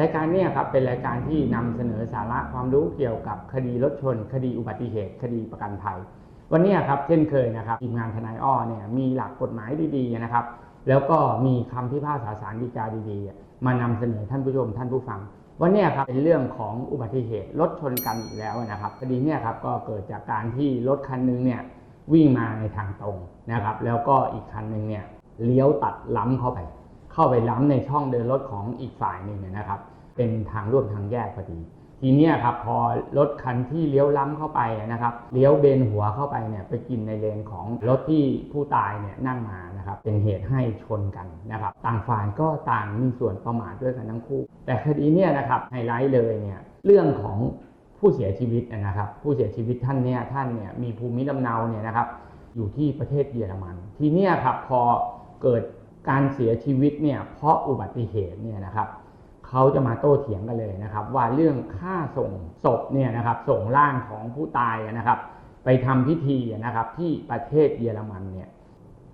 รายการนี้ครับเป็นรายการที่นำเสนอสาระความรู้เกี่ยวกับคดีรถชน คดีอุบัติเหตุ คดีประกันภัย วันนี้ครับเช่นเคยนะครับทีมงานทนายอ้อเนี่ยมีหลักกฎหมายดีๆนะครับ แล้วก็มีคำพิพากษาสารดีกาดีๆ มานำเสนอท่านผู้ชมท่านผู้ฟัง วันนี้ครับเป็นเรื่องของอุบัติเหตุรถชนกันอีกแล้วนะครับคดีเนี้ครับก็เกิดจากการที่รถคันหนึงเนี่ยวิ่งมาในทางตรงนะครับ แล้วก็อีกคันหนึ่งเนี่ยเลี้ยวตัดล้ำเข้าไป เข้าไปล้ำในช่องเดินรถของอีกฝ่ายหนึ่งเนยนะครับ เป็นทางร่วมทางแยกพอดีทีเนี้ยครับพอรถคันที่เลี้ยวล้ำเข้าไปนะครับเลี้ยวเบนหัวเข้าไปเนี่ยไปกินในเลนของรถที่ผู้ตายเนี่ยนั่งมานะครับเป็นเหตุให้ชนกันนะครับต่างฝ่ายก็ต่างมีส่วนประมาทด้วยกันทั้งคู่ แต่คดีเนี่ยนะครับไฮไลท์เลยเนี่ยเรื่องของผู้เสียชีวิตนะครับผู้เสียชีวิตท่านเนี่ยท่านเนี่ยมีภูมิลำเนาเนี่ยนะครับอยู่ที่ประเทศเยอรมัน ทีเนี้ยครับพอเกิด การเสียชีวิตเนี่ยเพราะอุบัติเหตุเนี่ยนะครับเขาจะมาโต้เถียงกันเลยนะครับ ว่าเรื่องค่าส่งศพเนี่ยนะครับส่งร่างของผู้ตายนะครับ ไปทำพิธีนะครับที่ประเทศเยอรมันเนี่ย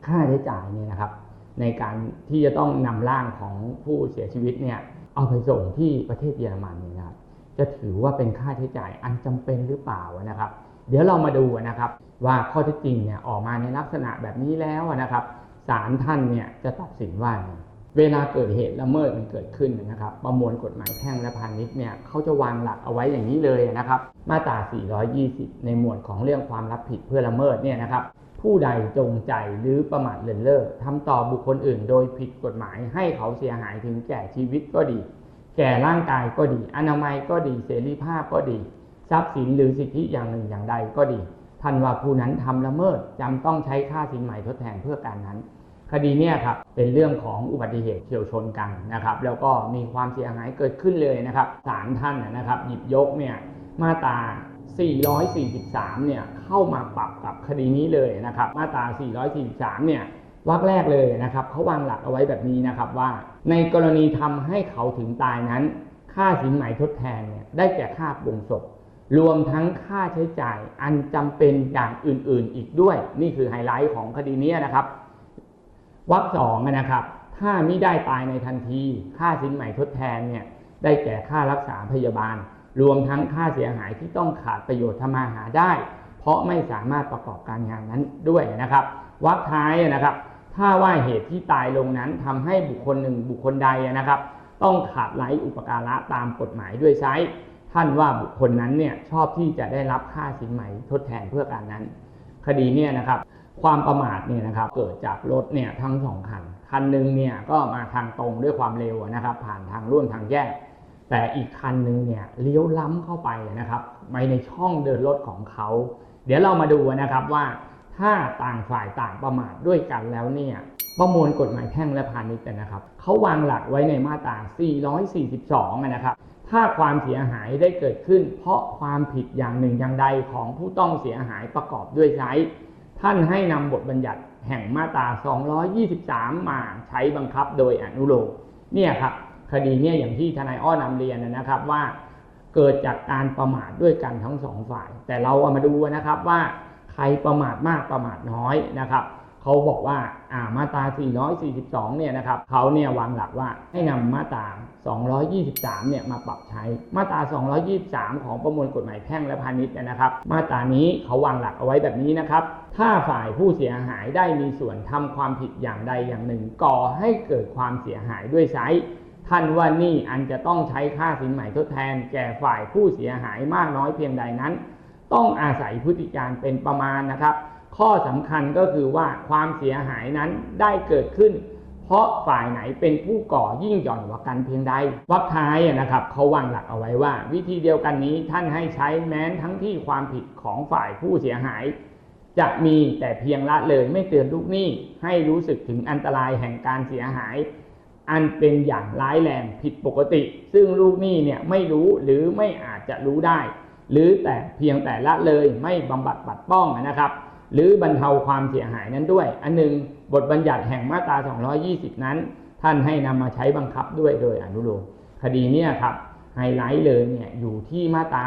ค่าใช้จ่ายเนี่ยนะครับ ในการที่จะต้องนำร่างของผู้เสียชีวิตเนี่ยเอาไปส่งที่ประเทศเยอรมันเนี่ยนะครับจะถือว่าเป็นค่าใช้จ่ายอันจำเป็นหรือเปล่านะครับ เดี๋ยวเรามาดูนะครับ ว่าข้อเท็จจริงเนี่ยออกมาในลักษณะแบบนี้แล้วนะครับ ศาลท่านเนี่ยจะตัดสินว่าเวลาเกิดเหตุละเมิดมันเกิดขึ้นนะครับ ประมวลกฎหมายแพ่งและพาณิชย์เนี่ยเขาจะวางหลักเอาไว้อย่างนี้เลยนะครับ มาตรา 420 ในหมวดของเรื่องความรับผิดเพื่อละเมิดเนี่ยนะครับ ผู้ใดจงใจหรือประมาทเลินเล่อทำต่อบุคคลอื่น โดยผิดกฎหมายให้เขาเสียหายถึงแก่ชีวิตก็ดี แก่ร่างกายก็ดี อนามัยก็ดี เสรีภาพก็ดี ทรัพย์สินหรือสิทธิอย่างหนึ่งอย่างใดก็ดี ท่านว่าผู้นั้นทำละเมิดจำต้องใช้ค่าสินใหม่ทดแทนเพื่อการนั้น คดีเนี่ยครับเป็นเรื่องของอุบัติเหตุเฉียวชนกันนะครับแล้วก็มีความเสียหายเกิดขึ้นเลยนะครับศาลท่านนะครับหยิบยกเนี่ยมาตรา443 เนี่ยเข้ามาปรับกับคดีนี้เลยนะครับ มาตรา 443 เนี่ยวรรคแรกเลยนะครับเขาวางหลักเอาไว้แบบนี้นะครับว่า ในกรณีทำให้เขาถึงตายนั้น ค่าสินไหมทดแทนเนี่ยได้แก่ค่าปรุงศพ รวมทั้งค่าใช้จ่ายอันจำเป็นอย่างอื่นๆ อีกด้วย นี่คือไฮไลท์ของคดีนี้นะครับวรรคสองนะครับ ถ้ามิได้ตายในทันที ค่าสินใหม่ทดแทนเนี่ยได้แก่ค่ารักษาพยาบาล รวมทั้งค่าเสียหายที่ต้องขาดประโยชน์ทำมาหาได้ เพราะไม่สามารถประกอบการงานนั้นด้วยนะครับวรรคท้ายนะครับ ถ้าว่าเหตุที่ตายลงนั้นทำให้บุคคลหนึ่งบุคคลใดนะครับ ต้องขาดไร้อุปการะตามกฎหมายด้วยไซส์ ท่านว่าบุคคลนั้นเนี่ยชอบที่จะได้รับค่าสินไหมทดแทนเพื่อการนั้น คดีเนี่ยนะครับความประมาทเนี่ยนะครับเกิดจากรถเนี่ยทั้งสองคันคันหนึ่งเนี่ยก็มาทางตรงด้วยความเร็วนะครับผ่านทางร่วมทางแยก แต่อีกคันหนึ่งเนี่ยเลี้ยวล้ำเข้าไปนะครับไปในช่องเดินรถของเขา เดี๋ยวเรามาดูนะครับว่าถ้าต่างฝ่ายต่างประมาทด้วยกันแล้วเนี่ยประมวลกฎหมายแพ่งและพาณิชย์นะครับเขาวางหลักไว้ในมาตรา 442 นะครับ ถ้าความเสียหายได้เกิดขึ้น เพราะความผิดอย่างหนึ่งอย่างใดของผู้ต้องเสียหายประกอบด้วยไซส์ท่านให้นำบทบัญญัติแห่งมาตรา 223 มาใช้บังคับโดยอนุโลมเนี่ยครับคดีเนี่ยอย่างที่ทนายอ้อนำเรียนนะครับว่าเกิดจากการประมาทด้วยกันทั้งสองฝ่าย แต่เราเอามาดูนะครับว่าใครประมาทมากประมาทน้อยนะครับ เขาบอกว่าอ่ามาตรา 442 เนี่ยนะครับเขาเนี่ยวางหลักว่าให้นำมาตรา 223 เนี่ยมาปรับใช้ มาตรา 223 ของประมวลกฎหมายแพ่งและพาณิชย์เนยนะครับ มาตรานี้เขาวางหลักเอาไว้แบบนี้นะครับ ถ้าฝ่ายผู้เสียหายได้มีส่วนทำความผิดอย่างใดอย่างหนึ่ง ก่อให้เกิดความเสียหายด้วยไซส์ท่านว่านี่อันจะต้องใช้ค่าสินใหม่ทดแทน แก่ฝ่ายผู้เสียหายมากน้อยเพียงใดนั้น ต้องอาศัยพฤติการเป็นประมาณนะครับ ข้อสำคัญก็คือว่าความเสียหายนั้นได้เกิดขึ้น เพราะฝ่ายไหนเป็นผู้ก่อยิ่งหย่อนกว่ากันเพียงใดวรรคท้ายนะครับเขาวางหลักเอาไว้ว่า วิธีเดียวกันนี้ท่านให้ใช้แม้นทั้งที่ความผิดของฝ่ายผู้เสียหาย จะมีแต่เพียงละเลยไม่เตือนลูกหนี้ให้รู้สึกถึงอันตรายแห่งการเสียหาย อันเป็นอย่างร้ายแรงผิดปกติ ซึ่งลูกหนี้เนี่ยไม่รู้หรือไม่อาจจะรู้ได้ หรือแต่เพียงแต่ละเลยไม่บำบัดปัดป้องนะครับ หรือบรรเทาความเสียหายนั้นด้วย อันหนึ่งบทบัญญัติแห่งมาตรา 220 นั้น ท่านให้นำมาใช้บังคับด้วยโดยอนุโลมคดีเนี้ครับไฮไลท์เลยเนี่ยอยู่ที่มาตรา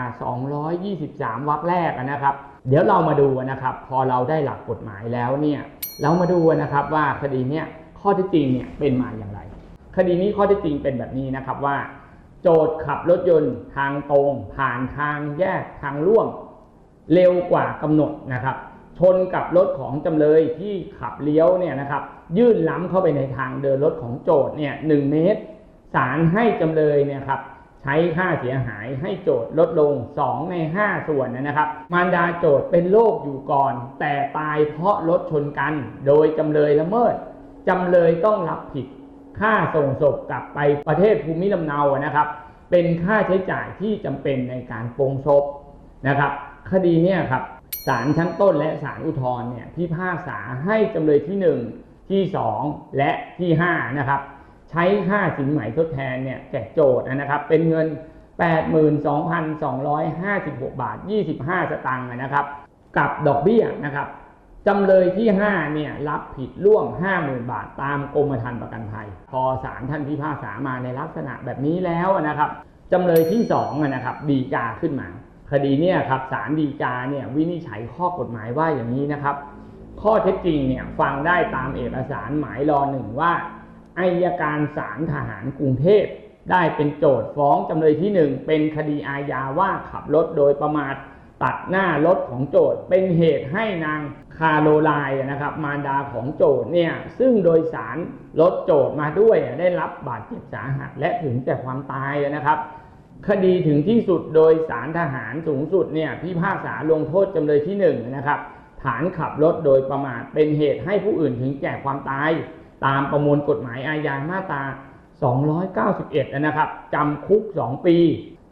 223 วรรคแรกนะครับ เดี๋ยวเรามาดูนะครับ พอเราได้หลักกฎหมายแล้วเนี่ยเรามาดูนะครับว่าคดีเนี้ยข้อเท็จจริงเนี่ยเป็นมาอย่างไร คดีนี้ข้อเท็จจริงเป็นแบบนี้นะครับว่า โจทย์ขับรถยนต์ทางตรง ผ่านทางแยกทางร่วม เร็วกว่ากำหนดนะครับ ชนกับรถของจำเลยที่ขับเลี้ยวเนี่ยนะครับ ยื่นล้ำเข้าไปในทางเดินรถของโจทย์เนี่ยหนึ่งเมตรศาลให้จำเลยเนี่ยครับใช้ค่าเสียหายให้โจทย์ลดลง 2 ใน 5 ส่วนนะครับ มารดาโจทย์เป็นโรคอยู่ก่อน แต่ตายเพราะรถชนกัน โดยจำเลยละเมิดจำเลยต้องรับผิดค่าส่งศพกลับไปประเทศภูมิลำเนานะครับ เป็นค่าใช้จ่ายที่จำเป็นในการโปรงศพนะครับ คดีเนี่ยครับ ศาลชั้นต้นและศาลอุทธรณ์เนี่ยพิพากษาให้จำเลยที่ 1 ที่ 2 และที่5นะครับใช้ค่าสินไหมทดแทนเนี่ยแก่โจทย์นะครับเป็นเงิน 82,256 บาท 25 สตางค์นะครับ กับดอกเบี้ยนะครับจำเลยที่5เนี่ยรับผิดร่วม 50,000 บาทตามกรมธรรม์ประกันภัย พอศาลท่านพิพากษามาในลักษณะแบบนี้แล้วนะครับจำเลยที่2อะนะครับดีกาขึ้นมา คดีเนี่ยครับศาลดีกาเนี่ยวินิจฉัยข้อกฎหมายว่าอย่างนี้นะครับ ข้อเท็จจริงเนี่ยฟังได้ตามเอกสารหมายรอหนึ่งว่าอายการศาลทหารกรุงเทพได้เป็นโจทย์ฟ้องจำเลยที่หนึ่งเป็นคดีอาญาว่าขับรถโดยประมาทตัดหน้ารถของโจทย์เป็นเหตุให้นางคาโรไลน์นะครับ มารดาของโจทย์เนี่ยซึ่งโดยสารรถโจทย์มาด้วยได้รับบาดเจ็บสาหัสและถึงแต่ความตายนะครับ คดีถึงที่สุดโดยสารทหารสูงสุดเนี่ยพิพากษาลงโทษจำเลยที่หนึ่งนะครับฐานขับรถโดยประมาทเป็นเหตุให้ผู้อื่นถึงแก่ความตาย ตามประมวลกฎหมายอาญามาตรา 291 นะครับจำคุก 2 ปี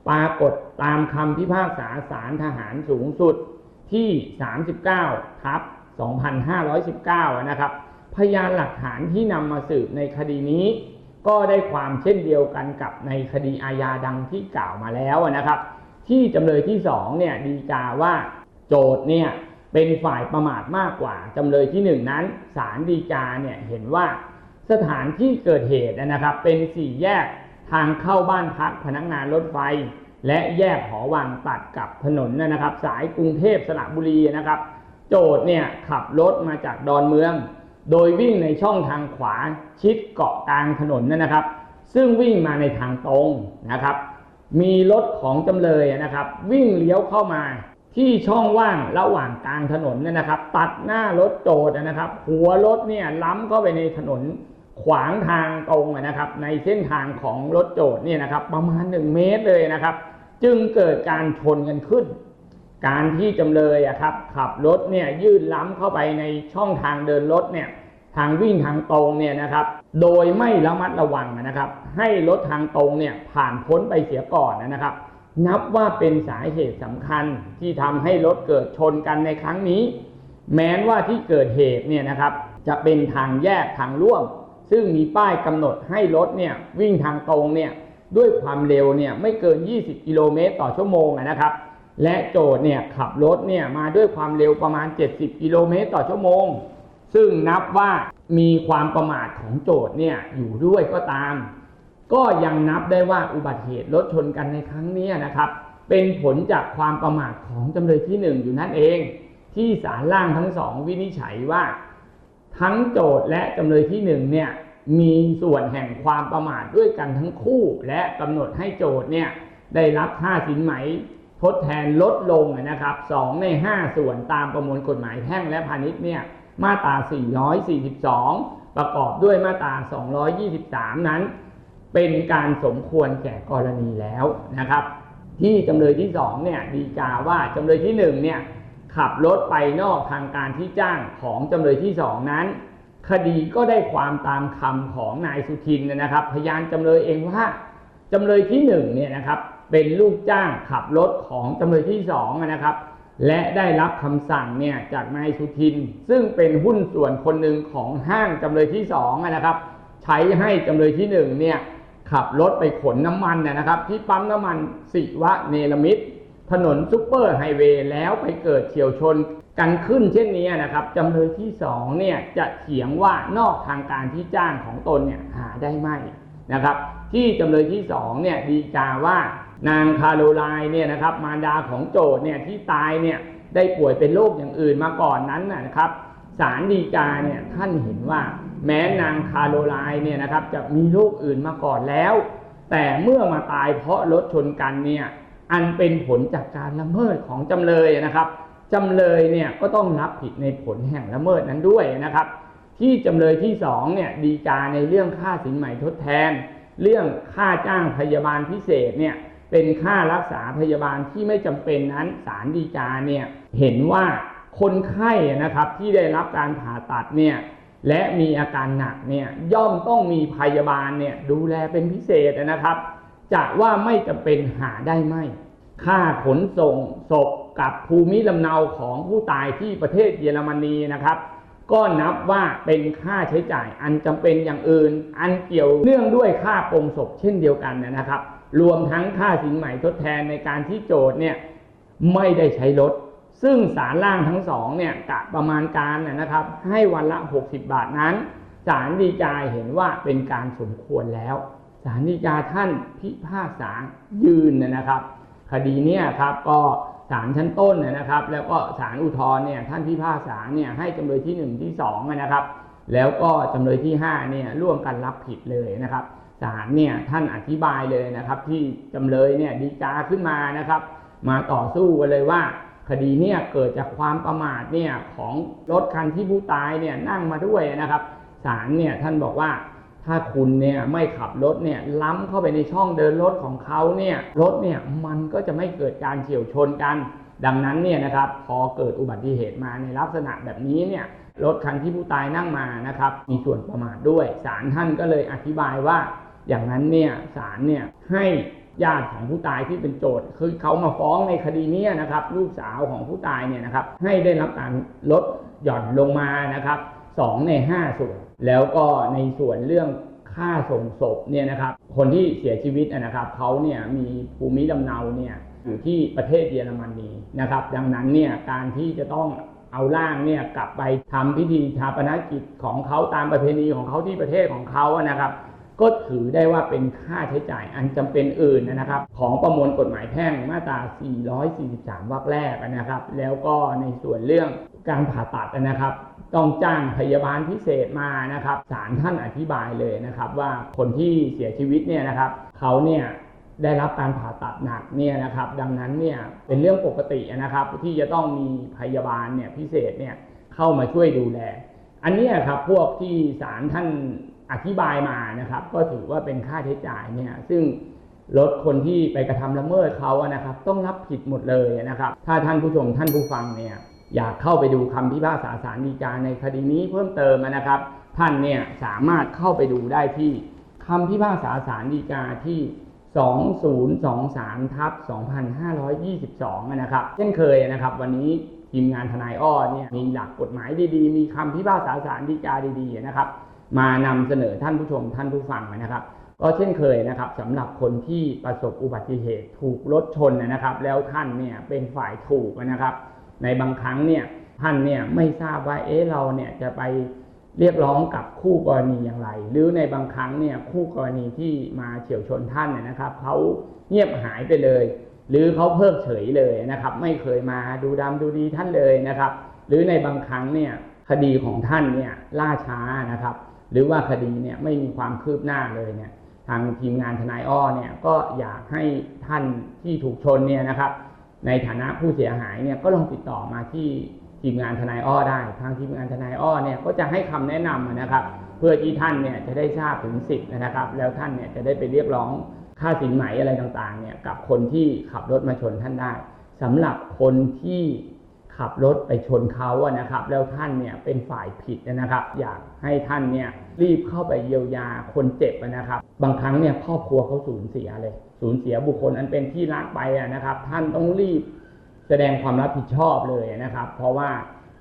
ปรากฏตามคำพิพากษาสารทหารสูงสุดที่ 39 ทับ 2519 นะครับ พยานหลักฐานที่นำมาสืบในคดีนี้ ก็ได้ความเช่นเดียวกันกับในคดีอาญาดังที่กล่าวมาแล้วนะครับ ที่จำเลยที่2เนี่ยดีกาว่าโจทเนี่ยเป็นฝ่ายประมาทมากกว่าจำเลยที่ 1 นั้นศาลดีกาเนี่ยเห็นว่าสถานที่เกิดเหตุนะครับ เป็นสี่แยกทางเข้าบ้านพักพนักงานรถไฟ และแยกหอวังตัดกับถนนนะครับ สายกรุงเทพสระบุรีนะครับ โจทเนี่ยขับรถมาจากดอนเมือง โดยวิ่งในช่องทางขวาชิดเกาะกลางถนนนะครับ ซึ่งวิ่งมาในทางตรงนะครับ มีรถของจำเลยนะครับ วิ่งเลี้ยวเข้ามาที่ช่องว่างระหว่างกลางถนนเนี่ยนะครับ ตัดหน้ารถโจทย์นะครับ หัวรถเนี่ยล้ำเข้าไปในถนนขวางทางตรงนะครับ ในเส้นทางของรถโจทย์เนี่ยนะครับ ประมาณ 1 เมตรเลยนะครับ จึงเกิดการชนกันขึ้น การที่จำเลยอะครับ ขับรถเนี่ยยื่นล้ำเข้าไปในช่องทางเดินรถเนี่ยทางวิ่งทางตรงเนี่ยนะครับ โดยไม่ระมัดระวังนะครับ ให้รถทางตรงเนี่ยผ่านพ้นไปเสียก่อนนะครับ นับว่าเป็นสาเหตุสำคัญที่ทำให้รถเกิดชนกันในครั้งนี้ แม้ว่าที่เกิดเหตุเนี่ยนะครับ จะเป็นทางแยกทางร่วม ซึ่งมีป้ายกำหนดให้รถเนี่ยวิ่งทางตรงเนี่ยด้วยความเร็วเนี่ยไม่เกิน 20 กิโลเมตรต่อชั่วโมงนะครับ และโจทย์เนี่ยขับรถเนี่ยมาด้วยความเร็วประมาณ 70 กิโลเมตรต่อชั่วโมง ซึ่งนับว่ามีความประมาทของโจทย์เนี่ยอยู่ด้วยก็ตาม ก็ยังนับได้ว่าอุบัติเหตุรถชนกันในครั้งนี้นะครับ เป็นผลจากความประมาทของจำเลยที่หนึ่งอยู่นั่นเอง ที่ศาลล่างทั้งสองวินิจฉัยว่า ทั้งโจทย์และจำเลยที่หนึ่งเนี่ยมีส่วนแห่งความประมาทด้วยกันทั้งคู่ และกำหนดให้โจทย์เนี่ยได้รับค่าสินไหม ทดแทนลดลงนะครับ2ใน 5 ส่วนตามประมวลกฎหมายแพ่งและพาณิชย์เนี่ยมาตรา 442 ประกอบด้วยมาตรา 223 นั้น เป็นการสมควรแก่กรณีแล้วนะครับ ที่จำเลยที่2เนี่ยดีกาว่าจำเลยที่1เนี่ยขับรถไปนอกทางการที่จ้างของจำเลยที่ 2 นั้น คดีก็ได้ความตามคำของนายสุทินนะครับ พยานจำเลยเองว่าจำเลยที่1เนี่ยนะครับ เป็นลูกจ้างขับรถของจำเลยที่2นะครับ และได้รับคำสั่งเนี่ยจากนายสุทิน ซึ่งเป็นหุ้นส่วนคนหนึ่งของห้างจำเลยที่2นะครับ ใช้ให้จำเลยที่หนึ่งเนี่ยขับรถไปขนน้ำมันนะนะครับ ที่ปั๊มน้ำมันสิวะเนลมิตรถนนซุปเปอร์ไฮเวย์แล้วไปเกิดเฉียวชนกันขึ้นเช่นนี้นะครับจำเลยที่สองเนี่ยจะเถียงว่านอกทางการที่จ้างของตนเนี่ยหาได้ไหมนะครับ ที่จำเลยที่สองเนี่ยดีกาว่า นางคาโรไลน์เนี่ยนะครับมารดาของโจทเนี่ยที่ตายเนี่ยได้ป่วยเป็นโรคอย่างอื่นมาก่อนนั้นนะครับศาลดีกาเนี่ยท่านเห็นว่า แม้นางคาโรไลน์เนี่ยนะครับจะมีโรคอื่นมาก่อนแล้ว แต่เมื่อมาตายเพราะรถชนกันเนี่ยอันเป็นผลจากการละเมิดของจำเลยนะครับจำเลยเนี่ยก็ต้องรับผิดในผลแห่งละเมิดนั้นด้วยนะครับ ที่จำเลยที่สองเนี่ยดีกาในเรื่องค่าสินใหม่ทดแทน เรื่องค่าจ้างพยาบาลพิเศษเนี่ย เป็นค่ารักษาพยาบาลที่ไม่จำเป็นนั้นศาลดีกาเนี่ยเห็นว่าคนไข้นะครับที่ได้รับการผ่าตัดเนี่ยและมีอาการหนักเนี่ยย่อมต้องมีพยาบาลเนี่ยดูแลเป็นพิเศษนะครับจะว่าไม่จำเป็นหาได้ไหมค่าขนส่งศพกับภูมิลำเนาของผู้ตายที่ประเทศเยอรมนีนะครับ ก็นับว่าเป็นค่าใช้จ่ายอันจำเป็นอย่างอื่น อันเกี่ยวเนื่องด้วยค่าปรงศพเช่นเดียวกันนะครับ รวมทั้งค่าสินใหม่ทดแทนในการที่โจทย์เนี่ยไม่ได้ใช้รถ ซึ่งสารล่างทั้งสองเนี่ยกะประมาณการนะครับ ให้วันละ 60 บาทนั้นศาลฎีกาเห็นว่าเป็นการสมควรแล้วศาลฎีกาท่านพิพากษายืนนะครับ คดีเนี้ครับก็ศาลชั้นต้นนะครับ แล้วก็ศาลอุทธรณ์เนี่ยท่านพิพากษาเนี่ยให้จำเลยที่ 1 ที่2นะครับ แล้วก็จำเลยที่5เนี่ยร่วมกันรับผิดเลยนะครับ ศาลเนี่ยท่านอธิบายเลยนะครับ ที่จำเลยเนี่ยดีกาขึ้นมานะครับ มาต่อสู้กันเลยว่า คดีเนี่ยเกิดจากความประมาทเนี่ยของรถคันที่ผู้ตายเนี่ยนั่งมาด้วยนะครับศาลเนี่ยท่านบอกว่าถ้าคุณเนี่ยไม่ขับรถเนี่ยล้ำเข้าไปในช่องเดินรถของเขาเนี่ยรถเนี่ยมันก็จะไม่เกิดการเฉียวชนกัน ดังนั้นเนี่ยนะครับพอเกิดอุบัติเหตุมาในลักษณะแบบนี้เนี่ยรถคันที่ผู้ตายนั่งมานะครับ มีส่วนประมาทด้วยศาลท่านก็เลยอธิบายว่า อย่างนั้นเนี่ยศาลเนี่ยให้ญาติของผู้ตายที่เป็นโจทย์คือเขามาฟ้องในคดีนี้นะครับ ลูกสาวของผู้ตายเนี่ยนะครับให้ได้รับการลดหย่อนลงมานะครับสองในห้าส่วน แล้วก็ในส่วนเรื่องค่าส่งศพเนี่ยนะครับ คนที่เสียชีวิตนะครับเขาเนี่ยมีภูมิลำเนาเนี่ยอยู่ที่ประเทศเยอรมนีนะครับ ดังนั้นเนี่ยการที่จะต้องเอาร่างเนี่ยกลับไปทำพิธีชาปนกิจของเขาตามประเพณีของเขาที่ประเทศของเขาอะนะครับ ก็ถือได้ว่าเป็นค่าใช้จ่ายอันจำเป็นอื่นนะครับ ของประมวลกฎหมายแพ่งมาตรา 443 วรรคแรกนะครับ แล้วก็ในส่วนเรื่องการผ่าตัดนะครับ ต้องจ้างพยาบาลพิเศษมานะครับศาลท่านอธิบายเลยนะครับ ว่าคนที่เสียชีวิตเนี่ยนะครับเขาเนี่ยได้รับการผ่าตัดหนักเนี่ยนะครับ ดังนั้นเนี่ยเป็นเรื่องปกตินะครับ ที่จะต้องมีพยาบาลเนี่ยพิเศษเนี่ยเข้ามาช่วยดูแล อันนี้ครับพวกที่ศาลท่าน อธิบายมานะครับ ก็ถือว่าเป็นค่าใช้จ่ายเนี่ยซึ่งรถคนที่ไปกระทำละเมิดเขาอะนะครับ ต้องรับผิดหมดเลยนะครับ ถ้าท่านผู้ชมท่านผู้ฟังเนี่ยอยากเข้าไปดูคำพิพากษาศาลฎีกาในคดีนี้เพิ่มเติมนะครับ ท่านเนี่ยสามารถเข้าไปดูได้ที่คำพิพากษาศาลฎีกาที่ 2023ทับ2522 นะครับ เช่นเคยนะครับ วันนี้ทีมงานทนายอ้อเนี่ยมีหลักกฎหมายดีๆ มีคำพิพากษาศาลฎีกาดีๆนะครับ มานำเสนอท่านผู้ชมท่านผู้ฟังนะครับ ก็เช่นเคยนะครับสำหรับคนที่ประสบอุบัติเหตุถูกรถชนนะครับ แล้วท่านเนี่ยเป็นฝ่ายถูกนะครับ ในบางครั้งเนี่ยท่านเนี่ยไม่ทราบว่าเอ๊ะเราเนี่ยจะไปเรียกร้องกับคู่กรณีอย่างไร หรือในบางครั้งเนี่ยคู่กรณีที่มาเฉียวชนท่านเนี่ยนะครับเขาเงียบหายไปเลย หรือเขาเพิกเฉยเลยนะครับ ไม่เคยมาดูดำดูดีท่านเลยนะครับ หรือในบางครั้งเนี่ยคดีของท่านเนี่ยล่าช้านะครับ หรือว่าคดีเนี่ยไม่มีความคืบหน้าเลยเนี่ยทางทีมงานทนายอ้อเนี่ยก็อยากให้ท่านที่ถูกชนเนี่ยนะครับ ในฐานะผู้เสียหายเนี่ยก็ลองติดต่อมาที่ทีมงานทนายอ้อได้ ทางทีมงานทนายอ้อเนี่ยก็จะให้คำแนะนำนะครับ เพื่อที่ท่านเนี่ยจะได้ทราบถึงสิทธิ์นะครับ แล้วท่านเนี่ยจะได้ไปเรียกร้องค่าสินไหมอะไรต่างๆเนี่ยกับคนที่ขับรถมาชนท่านได้สำหรับคนที่ ขับรถไปชนเขาอะนะครับ แล้วท่านเนี่ยเป็นฝ่ายผิดนะครับ อยากให้ท่านเนี่ยรีบเข้าไปเยียวยาคนเจ็บนะครับ บางครั้งเนี่ยครอบครัวเขาสูญเสียเลย สูญเสียบุคคลอันเป็นที่รักไปอะนะครับ ท่านต้องรีบแสดงความรับผิดชอบเลยนะครับ เพราะว่า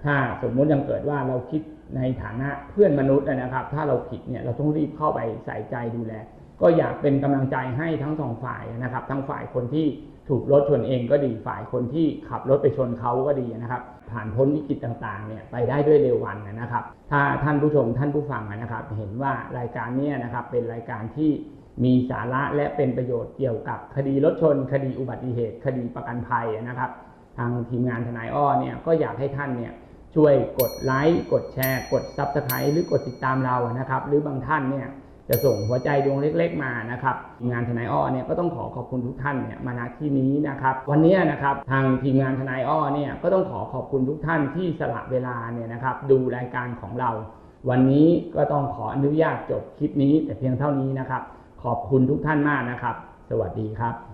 ถ้าสมมุติยังเกิดว่าเราคิดในฐานะเพื่อนมนุษย์นะครับ ถ้าเราผิดเนี่ยเราต้องรีบเข้าไปใส่ใจดูแล ก็อยากเป็นกำลังใจให้ทั้งสองฝ่ายนะครับ ทั้งฝ่ายคนที่ถูกรถชนเองก็ดีฝ่ายคนที่ขับรถไปชนเขาก็ดีนะครับ ผ่านพ้นวิกฤตต่างๆเนี่ยไปได้ด้วยเร็ววันนะครับ ถ้าท่านผู้ชมท่านผู้ฟังนะครับ เห็นว่ารายการนี้นะครับเป็นรายการที่มีสาระและเป็นประโยชน์เกี่ยวกับคดีรถชน คดีอุบัติเหตุ คดีประกันภัยนะครับ ทางทีมงานทนายอ้อเนี่ยก็อยากให้ท่านเนี่ยช่วยกดไลค์กดแชร์ กด Subscribe หรือกดติดตามเรานะครับ หรือบางท่านเนี่ย จะส่งหัวใจดวงเล็ก ๆมานะครับทีมงานทนายอ้อเนี่ยก็ต้องขอขอบคุณทุกท่านเนี่ยมาณที่นี้นะครับวันนี้นะครับทางทีมงานทนายอ้อเนี่ยก็ต้องขอขอบคุณทุกท่านที่สละเวลาเนี่ยนะครับดูรายการของเรา วันนี้ก็ต้องขออนุญาตจบคลิปนี้แต่เพียงเท่านี้นะครับ ขอบคุณทุกท่านมากนะครับ สวัสดีครับ